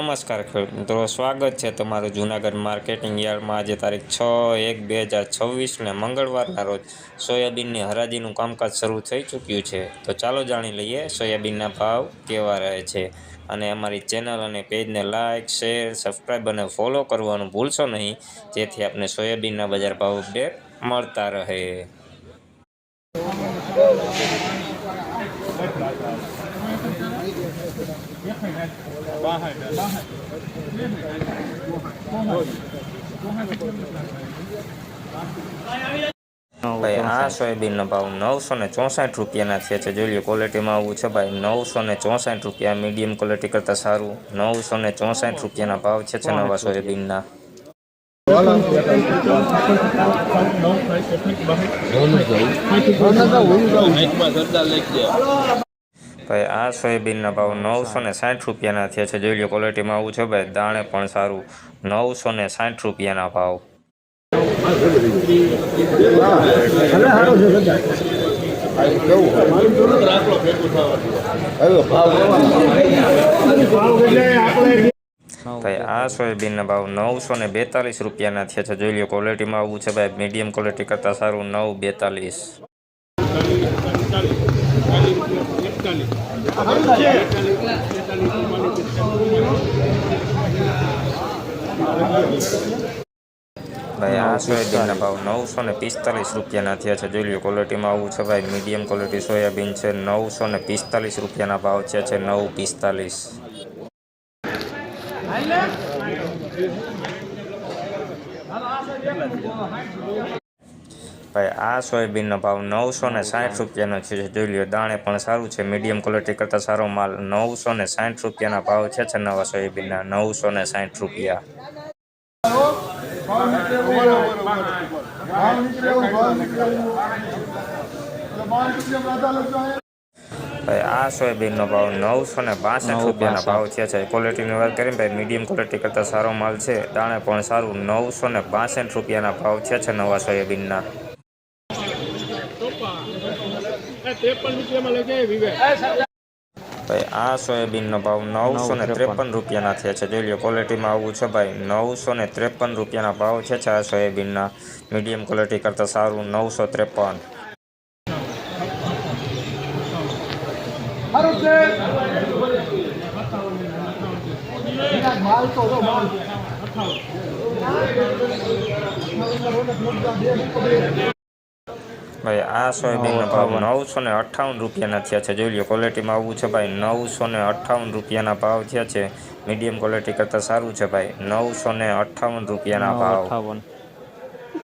નમસ્કાર ખેડૂત મિત્રો, સ્વાગત છે તમારું જૂનાગઢ માર્કેટિંગ યાર્ડમાં. આજે તારીખ છ એક બે હજાર છવ્વીસને મંગળવારના રોજ સોયાબીનની હરાજીનું કામકાજ શરૂ થઈ ચૂક્યું છે. તો ચાલો જાણી લઈએ સોયાબીનના ભાવ કેવા રહે છે. અને અમારી ચેનલ અને પેજને લાઇક શેર, સબસ્ક્રાઈબ અને ફોલો કરવાનું ભૂલશો નહીં, જેથી આપને સોયાબીનના બજાર ભાવ અપડેટ મળતા રહે. ભાઈ આ સોયાબીનનો ભાવ નવસો ને ચોસઠ રૂપિયાના થયા છે. જોઈ લો ક્વોલિટીમાં આવું છે ભાઈ. નવસો ને ચોસઠ રૂપિયા મીડિયમ ક્વોલિટી કરતાં સારું. નવસો ને ચોસઠ રૂપિયાના ભાવ છે છે નવા સોયાબીનના. ભાઈ, આ સોયાબીનના ભાવ નવસો ને સાઠ રૂપિયાના થયા છે. જોઈ લો ક્વોલિટીમાં આવું છે ભાઈ, દાણે પણ સારું. નવસો ને સાઠ રૂપિયાના ભાવ. ભાઈ, આ સોયાબીનના ભાવ નવસો ને બેતાલીસ રૂપિયાના થયા છે. જોઈ લો ક્વોલિટીમાં આવું છે ભાઈ મીડિયમ ક્વોલિટી કરતાં સારું, નવ બેતાલીસ. ભાઈ, આ સોયાબીનના ભાવ નવસો ને પિસ્તાલીસ રૂપિયાના થયા છે. જોઈ લો ક્વોલિટીમાં આવું છે ભાઈ. મીડિયમ ક્વોલિટી સોયાબીન છે. નવસો ને પિસ્તાલીસ રૂપિયાના ભાવ છે છે. નવ પિસ્તાલીસ. ભાઈ આ સોયાબીનનો ભાવ નવસો ને સાઠ રૂપિયાનો છે. જોઈ દાણે પણ સારું છે. મીડિયમ ક્વોલિટી કરતાં સારો માલ નવસો ને સાઠ રૂપિયાના ભાવ છે છે નવા સોયાબીનના. નવસો ને સાઠ રૂપિયા. ભાઈ આ સોયાબીનનો ભાવ નવસો ને બાસઠ રૂપિયાના ભાવ થયા છે ક્વોલિટીની વાત કરીએ ભાઈ મીડિયમ ક્વોલિટી કરતાં સારો માલ છે. દાણે પણ સારું નવસો ને બાસઠ રૂપિયાના ભાવ છે છે નવા સોયાબીનના. ભાઈ આ સોયાબીનનો ભાવ નવસો ને ત્રેપન રૂપિયાના થયા છે. જોઈ લો ક્વોલિટીમાં આવું છે ભાઈ. નવસો ને ત્રેપન રૂપિયાના ભાવ છે છે આ સોયાબીનના. મીડિયમ ક્વોલિટી કરતાં સારું નવસો ત્રેપન. ભાઈ આ સોયાબીનનો ભાવ નવસો ને અઠ્ઠાવન રૂપિયાના થયા છે. જોઈ લો ક્વોલિટીમાં આવું છે ભાઈ નવસો ને અઠ્ઠાવન રૂપિયાના ભાવ થયા છે. મીડિયમ ક્વોલિટી કરતાં સારું છે ભાઈ નવસો ને અઠ્ઠાવન રૂપિયાના ભાવ.